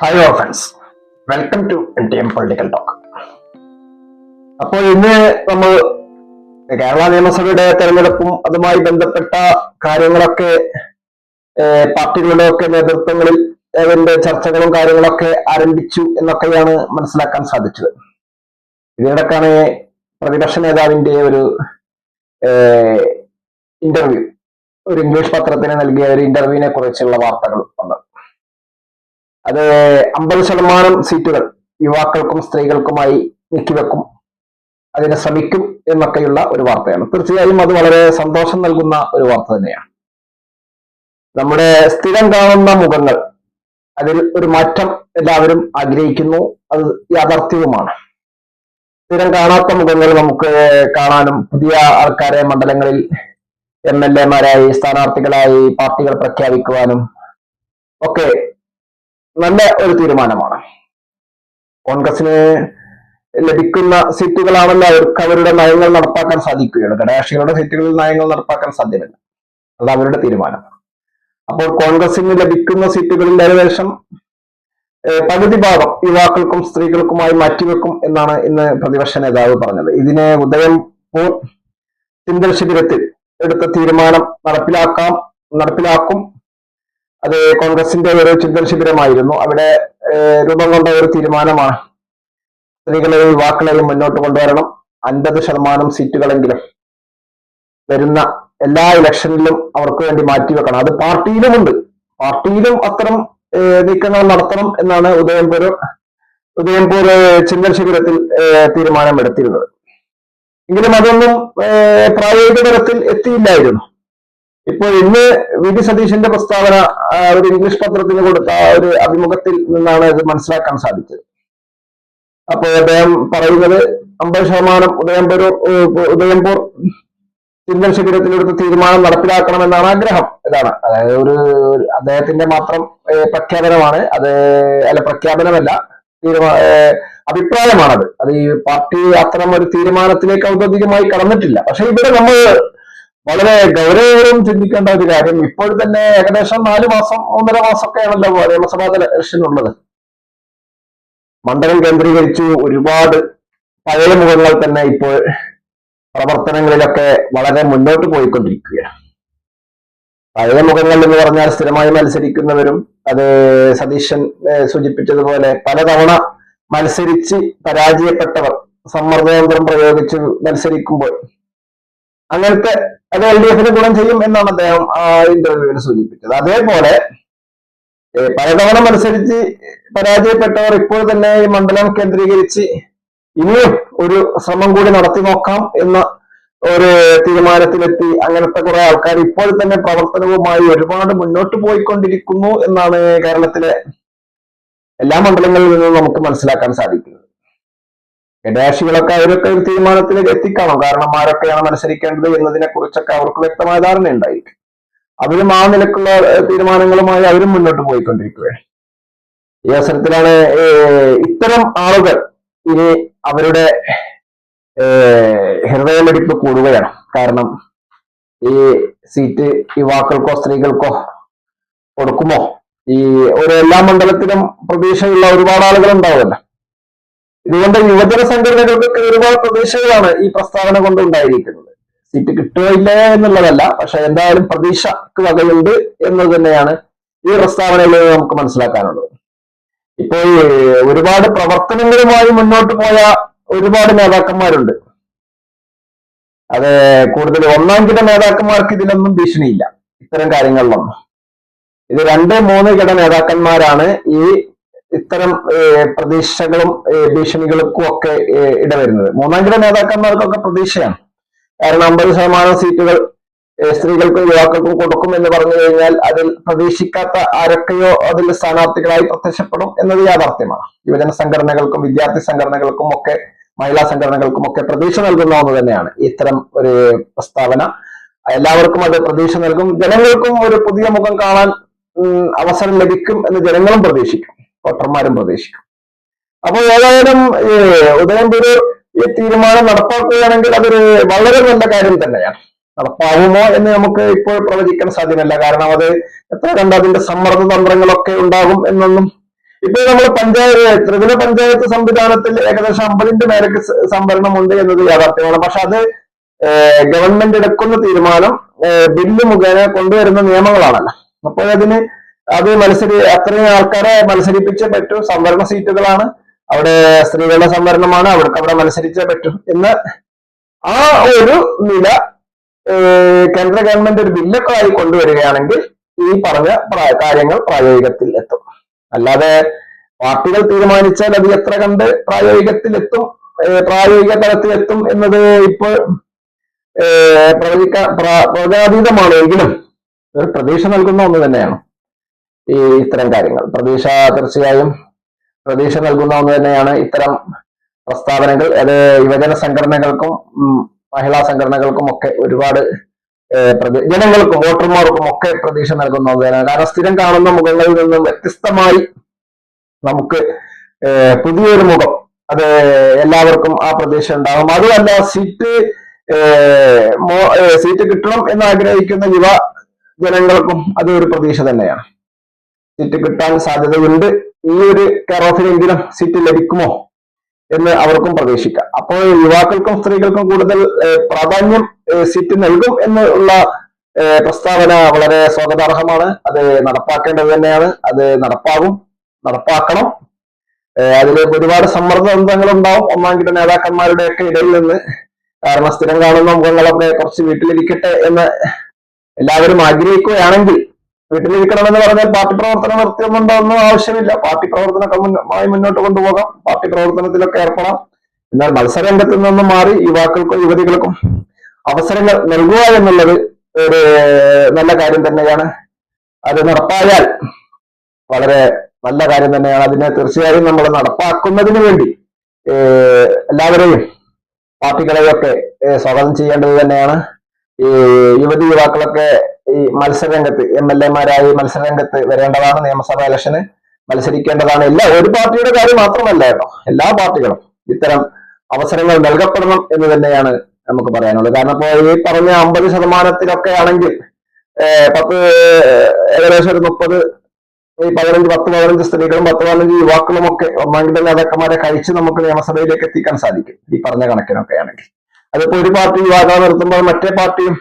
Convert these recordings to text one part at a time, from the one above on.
Hello friends welcome to N T M political talk അപ്പോൾ ഇന്ന് നമ്മൾ കേരള നിയമസഭയുടെ തെരഞ്ഞെടുപ്പും അതുമായി ബന്ധപ്പെട്ട കാര്യങ്ങളൊക്കെ പാർട്ടികളുടെ ഒക്കെ നേതൃത്വങ്ങളിൽ അതിന്റെ ചർച്ചകളും കാര്യങ്ങളൊക്കെ ആരംഭിച്ചു എന്നൊക്കെയാണ് മനസ്സിലാക്കാൻ സാധിച്ചത്. ഇതിനിടക്കാണ് പ്രതിപക്ഷ നേതാവിന്റെ ഒരു ഇന്റർവ്യൂ ഒരു ഇംഗ്ലീഷ് പത്രത്തിന് നൽകിയ ഒരു ഇന്റർവ്യൂവിനെ കുറിച്ചുള്ള വാർത്തകൾ വന്നത്. അത് അമ്പത് ശതമാനം സീറ്റുകൾ യുവാക്കൾക്കും സ്ത്രീകൾക്കുമായി നീക്കിവെക്കും. അതിനെ ശ്രമിക്കും എന്നൊക്കെയുള്ള ഒരു വാർത്തയാണ്. തീർച്ചയായും അത് വളരെ സന്തോഷം നൽകുന്ന ഒരു വാർത്ത തന്നെയാണ്. നമ്മുടെ സ്ഥിരം കാണുന്ന മുഖങ്ങൾ അതിൽ ഒരു മാറ്റം എല്ലാവരും ആഗ്രഹിക്കുന്നു. അത് യാഥാർത്ഥ്യവുമാണ്. സ്ഥിരം കാണാത്ത മുഖങ്ങൾ നമുക്ക് കാണാനും പുതിയ ആൾക്കാരെ മണ്ഡലങ്ങളിൽ എം എൽ എമാരായി സ്ഥാനാർത്ഥികളായി പാർട്ടികൾ പ്രഖ്യാപിക്കുവാനും ഒക്കെ നല്ല ഒരു തീരുമാനമാണ്. കോൺഗ്രസിന് ലഭിക്കുന്ന സീറ്റുകളാണല്ലോ അവർക്ക് അവരുടെ നയങ്ങൾ നടപ്പാക്കാൻ സാധിക്കുകയുള്ളൂ. ഘടകകക്ഷികളുടെ സീറ്റുകളിൽ നയങ്ങൾ നടപ്പാക്കാൻ സാധ്യമല്ല. അത് അവരുടെ തീരുമാനം. അപ്പോൾ കോൺഗ്രസിന് ലഭിക്കുന്ന സീറ്റുകളിൽ ഏകദേശം പകുതി ഭാഗം യുവാക്കൾക്കും സ്ത്രീകൾക്കുമായി മാറ്റിവെക്കും എന്നാണ് ഇന്ന് പ്രതിപക്ഷ നേതാവ് പറഞ്ഞത്. ഇതിനെ ഉദയംപൂർ സിന്ധൽ ശിബിരത്തിൽ എടുത്ത തീരുമാനം നടപ്പിലാക്കാം നടപ്പിലാക്കും. അത് കോൺഗ്രസിന്റെ ഒരു ചിന്തൻ ശിബിരമായിരുന്നു. അവിടെ രൂപം കൊണ്ട ഒരു തീരുമാനമാണ്. സ്ത്രീകളെയും യുവാക്കളെയും മുന്നോട്ട് കൊണ്ടുവരണം. അൻപത് ശതമാനം സീറ്റുകളെങ്കിലും വരുന്ന എല്ലാ ഇലക്ഷനിലും അവർക്ക് വേണ്ടി മാറ്റിവെക്കണം അത് പാർട്ടിയിലുമുണ്ട് പാർട്ടിയിലും അത്തരം നീക്കങ്ങൾ നടത്തണം എന്നാണ് ഉദയംപൂർ ഉദയംപൂർ ചിന്തൻ ശിബിരത്തിൽ തീരുമാനം തീരുമാനമെടുത്തിരുന്നത്. എങ്കിലും അതൊന്നും പ്രായോഗിക തലത്തിൽ എത്തിയില്ലായിരുന്നു. ഇപ്പോൾ ഇന്ന് വി ഡി സതീശന്റെ പ്രസ്താവന ഒരു ഇംഗ്ലീഷ് പത്രത്തിന് കൊടുത്ത ആ ഒരു അഭിമുഖത്തിൽ നിന്നാണ് ഇത് മനസ്സിലാക്കാൻ സാധിച്ചത്. അപ്പോൾ അദ്ദേഹം പറയുന്നത് അമ്പത് ശതമാനം ഉദയംപൂർ ഉദയംപൂർ ചിന്തൻ ശിബിരത്തിലെടുത്ത തീരുമാനം നടപ്പിലാക്കണമെന്നാണ് ആഗ്രഹം ഇതാണ് അതായത് ഒരു അദ്ദേഹത്തിന്റെ മാത്രം പ്രഖ്യാപനമാണ്. അത് അല്ല പ്രഖ്യാപനമല്ല തീരുമാന അഭിപ്രായമാണത്. അത് ഈ പാർട്ടി അത്തരം ഒരു തീരുമാനത്തിലേക്ക് ഔദ്യോഗികമായി കടന്നിട്ടില്ല. പക്ഷെ ഇവിടെ നമ്മൾ വളരെ ഗൗരവവും ചിന്തിക്കേണ്ട ഒരു കാര്യം. ഇപ്പോൾ തന്നെ ഏകദേശം നാല് മാസം ഒന്നര മാസമൊക്കെയാണല്ലോ നിയമസഭാ ഇലക്ഷൻ ഉള്ളത് മണ്ഡലം കേന്ദ്രീകരിച്ചു ഒരുപാട് പഴയ മുഖങ്ങൾ തന്നെ ഇപ്പോൾ പ്രവർത്തനങ്ങളിലൊക്കെ വളരെ മുന്നോട്ട് പോയിക്കൊണ്ടിരിക്കുകയാണ്. പഴയ മുഖങ്ങൾ എന്ന് പറഞ്ഞാൽ സ്ഥിരമായി മത്സരിക്കുന്നവരും അത് സതീശൻ സൂചിപ്പിച്ചതുപോലെ പലതവണ മത്സരിച്ച് പരാജയപ്പെട്ടവർ സമ്മർദ്ദതന്ത്രം പ്രയോഗിച്ച് മത്സരിക്കുമ്പോൾ അങ്ങനത്തെ അത് എൽ ഡി എഫിന് ഗുണം ചെയ്യും എന്നാണ് അദ്ദേഹം ആ ഇന്റർവ്യൂവിൽ സൂചിപ്പിച്ചത്. അതേപോലെ പലതവണ മത്സരിച്ച് പരാജയപ്പെട്ടവർ ഇപ്പോൾ തന്നെ ഈ മണ്ഡലം കേന്ദ്രീകരിച്ച് ഇനിയും ഒരു ശ്രമം കൂടി നടത്തി നോക്കാം എന്ന ഒരു തീരുമാനത്തിലെത്തി. അങ്ങനത്തെ കുറെ ആൾക്കാർ ഇപ്പോൾ തന്നെ പ്രവർത്തനവുമായി ഒരുപാട് മുന്നോട്ട് പോയിക്കൊണ്ടിരിക്കുന്നു എന്നാണ് കേരളത്തിലെ എല്ലാ മണ്ഡലങ്ങളിൽ നിന്നും നമുക്ക് മനസ്സിലാക്കാൻ സാധിക്കുന്നത്. ഘടകകക്ഷികളൊക്കെ അവരൊക്കെ ഒരു തീരുമാനത്തിലേക്ക് എത്തിക്കണം. കാരണം ആരൊക്കെയാണ് മത്സരിക്കേണ്ടത് എന്നതിനെ കുറിച്ചൊക്കെ അവർക്ക് വ്യക്തമായ ധാരണ ഉണ്ടായിരിക്കും അവരും ആ നിലക്കുള്ള തീരുമാനങ്ങളുമായി അവരും മുന്നോട്ട് പോയിക്കൊണ്ടിരിക്കുകയാണ്. ഈ അവസരത്തിലാണ് ഇത്തരം ആളുകൾ ഇനി അവരുടെ ഹൃദയമിടിപ്പ് കൂടുകയാണ്. കാരണം ഈ സീറ്റ് യുവാക്കൾക്കോ സ്ത്രീകൾക്കോ കൊടുക്കുമോ? ഈ ഒരു എല്ലാ മണ്ഡലത്തിലും പ്രതീക്ഷയുള്ള ഒരുപാട് ആളുകൾ ഉണ്ടാവുമല്ലോ. ഇതുകൊണ്ട് യുവജന സംഘടനകൾക്ക് ഒരുപാട് പ്രതീക്ഷകളാണ് ഈ പ്രസ്താവന കൊണ്ട് ഉണ്ടായിരിക്കുന്നത്. സീറ്റ് കിട്ടുകയില്ല എന്നുള്ളതല്ല പക്ഷെ എന്തായാലും പ്രതീക്ഷക്ക് വകയുണ്ട് എന്നത് തന്നെയാണ് ഈ പ്രസ്താവനയിൽ നമുക്ക് മനസ്സിലാക്കാനുള്ളത്. ഇപ്പോൾ ഒരുപാട് പ്രവർത്തനങ്ങളുമായി മുന്നോട്ട് പോയ ഒരുപാട് നേതാക്കന്മാരുണ്ട്. അത് കൂടുതൽ ഒന്നാം കിട നേതാക്കന്മാർക്ക് ഇതിലൊന്നും ഭീഷണിയില്ല. ഇത്തരം കാര്യങ്ങളിലൊന്നും. ഇത് രണ്ട് മൂന്ന് കിട നേതാക്കന്മാരാണ് ഈ ഇത്തരം പ്രതീക്ഷകളും ഭീഷണികൾക്കും ഒക്കെ ഇടവരുന്നത്. മൂന്നാം കിട നേതാക്കന്മാർക്കൊക്കെ പ്രതീക്ഷയാണ്. കാരണം അമ്പത് ശതമാനം സീറ്റുകൾ സ്ത്രീകൾക്കും യുവാക്കൾക്കും കൊടുക്കും എന്ന് പറഞ്ഞു കഴിഞ്ഞാൽ അതിൽ പ്രതീക്ഷിക്കാത്ത ആരൊക്കെയോ അതിൽ സ്ഥാനാർത്ഥികളായി പ്രത്യക്ഷപ്പെടും എന്നത് യാഥാർത്ഥ്യമാണ്. യുവജന സംഘടനകൾക്കും വിദ്യാർത്ഥി സംഘടനകൾക്കും ഒക്കെ മഹിളാ സംഘടനകൾക്കും ഒക്കെ പ്രതീക്ഷ നൽകുന്ന ഒന്ന് തന്നെയാണ് ഇത്തരം ഒരു പ്രസ്താവന. എല്ലാവർക്കും അത് പ്രതീക്ഷ നൽകും. ജനങ്ങൾക്കും ഒരു പുതിയ മുഖം കാണാൻ അവസരം ലഭിക്കും എന്ന് ജനങ്ങളും പ്രതീക്ഷിക്കും. വോട്ടർമാരും പ്രതീക്ഷിക്കും. അപ്പോൾ ഏതായാലും ഉദയംപൂർ ഈ തീരുമാനം നടപ്പാക്കുകയാണെങ്കിൽ അതൊരു വളരെ നല്ല കാര്യം തന്നെയാണ്. നടപ്പാവുമോ എന്ന് നമുക്ക് ഇപ്പോൾ പ്രവചിക്കാൻ സാധ്യമല്ല. കാരണം അത് എത്ര കണ്ട് അതിന്റെ സമ്മർദ്ദ തന്ത്രങ്ങളൊക്കെ ഉണ്ടാകും എന്നൊന്നും. ഇപ്പൊ നമ്മൾ പഞ്ചായത്ത് ത്രിപുര പഞ്ചായത്ത് സംവിധാനത്തിൽ ഏകദേശം അമ്പതിന്റെ മേലേക്ക് സംവരണമുണ്ട് എന്നത് യാഥാർത്ഥ്യമാണ്. പക്ഷെ അത് ഗവൺമെന്റ് എടുക്കുന്ന തീരുമാനം ബില്ല് മുഖേന കൊണ്ടുവരുന്ന നിയമങ്ങളാണല്ലോ. അപ്പോൾ അതിന് അത് മത്സരി അത്രയും ആൾക്കാരെ മത്സരിപ്പിച്ചേ പറ്റൂ. സംവരണ സീറ്റുകളാണ്. അവിടെ സ്ത്രീകളുടെ സംവരണമാണ്. അവർക്ക് അവിടെ മത്സരിച്ചേ പറ്റൂ. എന്ന് ആ ഒരു നില കേന്ദ്ര ഗവൺമെന്റ് ഒരു ബില്ലൊക്കെ ആയി കൊണ്ടുവരികയാണെങ്കിൽ ഈ പറഞ്ഞ കാര്യങ്ങൾ പ്രായോഗികത്തിൽ എത്തും. അല്ലാതെ പാർട്ടികൾ തീരുമാനിച്ചാൽ അത് എത്ര കണ്ട് പ്രായോഗികത്തിൽ എത്തും പ്രായോഗിക തലത്തിൽ എത്തും എന്നത് ഇപ്പോൾ പ്രവചിക്ക പ്രവചിക്കാൻ പ്ര- എങ്കിലും ഒരു പ്രതീക്ഷ നൽകുന്ന ഒന്ന് തന്നെയാണ്. ഈ ഇത്തരം കാര്യങ്ങൾ. പ്രതീക്ഷ തീർച്ചയായും പ്രതീക്ഷ നൽകുന്ന ഒന്ന് തന്നെയാണ് ഇത്തരം പ്രസ്താവനകൾ. അത് യുവജന സംഘടനകൾക്കും മഹിളാ സംഘടനകൾക്കും ഒക്കെ ഒരുപാട് ജനങ്ങൾക്കും വോട്ടർമാർക്കും ഒക്കെ പ്രതീക്ഷ നൽകുന്ന ഒന്ന് തന്നെയാണ്. കാരണം സ്ഥിരം കാണുന്ന മുഖങ്ങളിൽ നിന്നും വ്യത്യസ്തമായി നമുക്ക് പുതിയൊരു മുഖം അത് എല്ലാവർക്കും ആ പ്രതീക്ഷ ഉണ്ടാകും. അതുമല്ല സീറ്റ് സീറ്റ് കിട്ടണം എന്ന് ആഗ്രഹിക്കുന്ന യുവ ജനങ്ങൾക്കും അത് ഒരു പ്രതീക്ഷ തന്നെയാണ്. സീറ്റ് കിട്ടാൻ സാധ്യതയുണ്ട്. ഈ ഒരു കെയർ സീറ്റ് ലഭിക്കുമോ എന്ന് അവർക്കും പ്രതീക്ഷിക്കാം. അപ്പോൾ യുവാക്കൾക്കും സ്ത്രീകൾക്കും കൂടുതൽ പ്രാധാന്യം സീറ്റ് നൽകും എന്നുള്ള പ്രസ്താവന വളരെ സ്വാഗതാർഹമാണ്. അത് നടപ്പാക്കേണ്ടത് തന്നെയാണ്. അത് നടപ്പാകും നടപ്പാക്കണം. അതിൽ ഒരുപാട് സമ്മർദ്ദങ്ങൾ ഉണ്ടാവും ഒന്നാം നേതാക്കന്മാരുടെ ഒക്കെ ഇടയിൽ നിന്ന് കാരണം സ്ഥിരം കാണുന്ന മുഖങ്ങളൊക്കെ കുറച്ച് വീട്ടിലിരിക്കട്ടെ എന്ന് എല്ലാവരും ആഗ്രഹിക്കുകയാണെങ്കിൽ വീട്ടിലിരിക്കണമെന്ന് പറഞ്ഞാൽ പാർട്ടി പ്രവർത്തനം നിർത്തിയുന്നുണ്ടോന്നും ആവശ്യമില്ല. പാർട്ടി പ്രവർത്തനമൊക്കെ മുന്നോട്ട് മുന്നോട്ട് കൊണ്ടുപോകാം. പാർട്ടി പ്രവർത്തനത്തിലൊക്കെ ഏർപ്പെടാം. എന്നാൽ മത്സരരംഗത്ത് നിന്നും മാറി യുവാക്കൾക്കും യുവതികൾക്കും അവസരങ്ങൾ നൽകുക എന്നുള്ളത് ഒരു നല്ല കാര്യം തന്നെയാണ്. അത് നടപ്പായാൽ വളരെ നല്ല കാര്യം തന്നെയാണ്. അതിനെ തീർച്ചയായും നമ്മൾ നടപ്പാക്കുന്നതിന് വേണ്ടി എല്ലാവരെയും പാർട്ടികളെയൊക്കെ സ്വാഗതം ചെയ്യേണ്ടത് തന്നെയാണ്. ഈ യുവതി യുവാക്കളൊക്കെ ഈ മത്സരരംഗത്ത് എം എൽ എമാരായി മത്സരരംഗത്ത് വരേണ്ടതാണ് നിയമസഭാ ഇലക്ഷന്. മത്സരിക്കേണ്ടതാണ് എല്ലാ ഒരു പാർട്ടിയുടെ കാര്യം മാത്രമല്ല കേട്ടോ. എല്ലാ പാർട്ടികളും ഇത്തരം അവസരങ്ങൾ നൽകപ്പെടണം എന്ന് തന്നെയാണ് നമുക്ക് പറയാനുള്ളത്. കാരണം ഇപ്പോൾ ഈ പറഞ്ഞ അമ്പത് ശതമാനത്തിലൊക്കെ ആണെങ്കിൽ പത്ത് ഏകദേശം ഒരു മുപ്പത് ഈ പതിനഞ്ച് പത്ത് പതിനഞ്ച് സ്ത്രീകളും പത്ത് പതിനഞ്ച് യുവാക്കളും ഒക്കെ ഒന്നാം കിട്ട നേതാക്കന്മാരെ കഴിച്ച് നമുക്ക് നിയമസഭയിലേക്ക് എത്തിക്കാൻ സാധിക്കും. ഈ പറഞ്ഞ കണക്കിനൊക്കെ ആണെങ്കിൽ. അതിപ്പോ ഒരു പാർട്ടി യുവാക്കളെ നിർത്തുമ്പോൾ മറ്റേ പാർട്ടിയും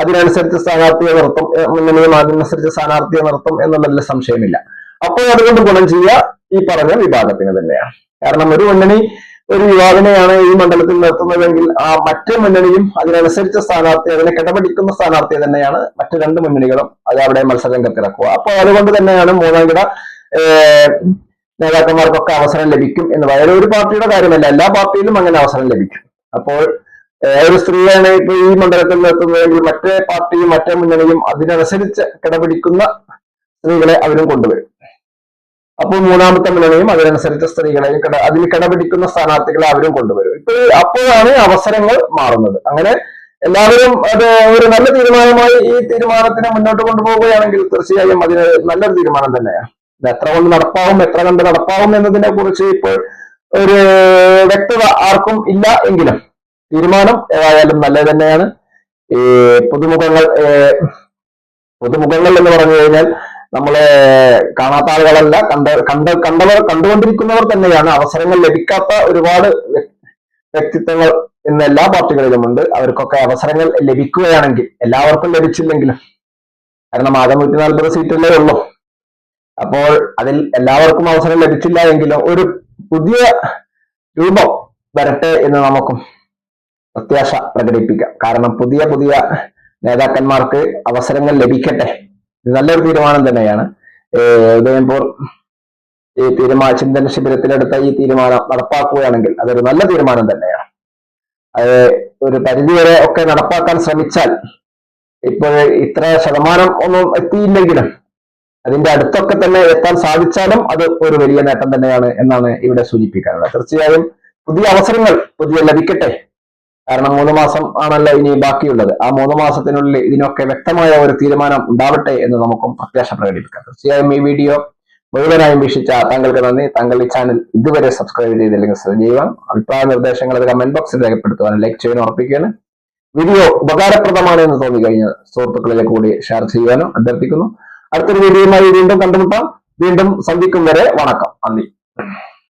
അതിനനുസരിച്ച് സ്ഥാനാർത്ഥിയെ നിർത്തും മുന്നണിയും അതിനനുസരിച്ച് സ്ഥാനാർത്ഥിയെ നിർത്തും എന്നുള്ളതിൽ സംശയമില്ല. അപ്പോൾ അതുകൊണ്ട് ഗുണം ചെയ്യുക ഈ പറഞ്ഞ വിഭാഗത്തിന് തന്നെയാണ്. കാരണം ഒരു മുന്നണി ഒരു യുവാവിനെയാണ് ഈ മണ്ഡലത്തിൽ നിർത്തുന്നതെങ്കിൽ ആ മറ്റു മുന്നണിയും അതിനനുസരിച്ച സ്ഥാനാർത്ഥി അതിനെ കിടപിടിക്കുന്ന സ്ഥാനാർത്ഥി തന്നെയാണ് മറ്റു രണ്ട് മുന്നണികളും അത് അവിടെ മത്സരരംഗത്തിറക്കുക അപ്പോൾ അതുകൊണ്ട് തന്നെയാണ് മൂന്നാം കിട നേതാക്കന്മാർക്കൊക്കെ അവസരം ലഭിക്കും എന്ന് പറയുന്നത്. ഒരു പാർട്ടിയുടെ കാര്യമല്ല എല്ലാ പാർട്ടിയിലും അങ്ങനെ അവസരം ലഭിക്കും. അപ്പോൾ ഒരു സ്ത്രീയാണ് ഇപ്പൊ ഈ മണ്ഡലത്തിൽ എത്തുന്നതെങ്കിൽ മറ്റേ പാർട്ടിയും മറ്റേ മുന്നണിയും അതിനനുസരിച്ച് കിടപിടിക്കുന്ന സ്ത്രീകളെ അവരും കൊണ്ടുവരും. അപ്പോൾ മൂന്നാമത്തെ മുന്നണിയും അതിനനുസരിച്ച് സ്ത്രീകളെയും കിട അതിന് കിടപിടിക്കുന്ന സ്ഥാനാർത്ഥികളെ അവരും കൊണ്ടുവരും. ഇപ്പൊ അപ്പോഴാണ് അവസരങ്ങൾ മാറുന്നത്. അങ്ങനെ എല്ലാവരും അത് ഒരു നല്ല തീരുമാനമായി ഈ തീരുമാനത്തിനെ മുന്നോട്ട് കൊണ്ടുപോവുകയാണെങ്കിൽ തീർച്ചയായും അതിന് നല്ലൊരു തീരുമാനം തന്നെയാണ്. ഇത് എത്ര കൊണ്ട് നടപ്പാവും എത്ര കണ്ട് നടപ്പാവും എന്നതിനെ കുറിച്ച് ഇപ്പോൾ ഒരു വ്യക്തത ആർക്കും ഇല്ല എങ്കിലും തീരുമാനം ഏതായാലും നല്ലത് തന്നെയാണ്. ഈ പുതുമുഖങ്ങൾ പുതുമുഖങ്ങൾ എന്ന് പറഞ്ഞു കഴിഞ്ഞാൽ നമ്മളെ കാണാത്ത ആളുകളല്ല കണ്ട കണ്ട കണ്ടവർ കണ്ടുകൊണ്ടിരിക്കുന്നവർ തന്നെയാണ്. അവസരങ്ങൾ ലഭിക്കാത്ത ഒരുപാട് വ്യക്തിത്വങ്ങൾ ഇന്ന് എല്ലാ പാർട്ടികളിലുമുണ്ട്. അവർക്കൊക്കെ അവസരങ്ങൾ ലഭിക്കുകയാണെങ്കിൽ എല്ലാവർക്കും ലഭിച്ചില്ലെങ്കിലും കാരണം ആകെ നൂറ്റി നാൽപ്പത് സീറ്റല്ലേ ഉള്ളൂ. അപ്പോൾ അതിൽ എല്ലാവർക്കും അവസരം ലഭിച്ചില്ല എങ്കിലും ഒരു പുതിയ രൂപം വരട്ടെ എന്ന് നമുക്കും പ്രത്യാശ പ്രകടിപ്പിക്കാം. കാരണം പുതിയ പുതിയ നേതാക്കന്മാർക്ക് അവസരങ്ങൾ ലഭിക്കട്ടെ. ഇത് നല്ലൊരു തീരുമാനം തന്നെയാണ്. ഉദയംപൂർ ഈ തീരുമാന ചിന്തന ശിബിരത്തിലെടുത്ത ഈ തീരുമാനം നടപ്പാക്കുകയാണെങ്കിൽ അതൊരു നല്ല തീരുമാനം തന്നെയാണ്. അത് ഒരു പരിധിവരെ ഒക്കെ നടപ്പാക്കാൻ ശ്രമിച്ചാൽ ഇപ്പോൾ ഇത്ര ശതമാനം ഒന്നും എത്തിയില്ലെങ്കിലും അതിന്റെ അടുത്തൊക്കെ തന്നെ എത്താൻ സാധിച്ചാലും അത് ഒരു വലിയ നേട്ടം തന്നെയാണ് എന്നാണ് ഇവിടെ സൂചിപ്പിക്കാനുള്ളത്. തീർച്ചയായും പുതിയ അവസരങ്ങൾ പുതിയ ലഭിക്കട്ടെ. കാരണം മൂന്ന് മാസം ആണല്ലോ ഇനി ബാക്കിയുള്ളത്. ആ മൂന്ന് മാസത്തിനുള്ളിൽ ഇതിനൊക്കെ വ്യക്തമായ ഒരു തീരുമാനം ഉണ്ടാവട്ടെ എന്ന് നമുക്കും പ്രത്യാശ പ്രകടിപ്പിക്കാം. തീർച്ചയായും ഈ വീഡിയോ മുഴുവനായും വീക്ഷിച്ച താങ്കൾക്ക് നന്ദി. താങ്കൾ ഈ ചാനൽ ഇതുവരെ സബ്സ്ക്രൈബ് ചെയ്തില്ലെങ്കിൽ ചെയ്യുക അഭിപ്രായ നിർദ്ദേശങ്ങൾ അത് കമന്റ് ബോക്സിൽ രേഖപ്പെടുത്തുവാനും ലൈക്ക് ചെയ്യാനും ഉറപ്പിക്കുകയാണ്. വീഡിയോ ഉപകാരപ്രദമാണ് എന്ന് തോന്നി കഴിഞ്ഞ സുഹൃത്തുക്കളിലേക്ക് കൂടി ഷെയർ ചെയ്യാനും അഭ്യർത്ഥിക്കുന്നു. അടുത്തൊരു വീഡിയോയുമായി വീണ്ടും കണ്ടുമുട്ടാം. വീണ്ടും സന്ധിക്കും വരെ വണക്കം. നന്ദി.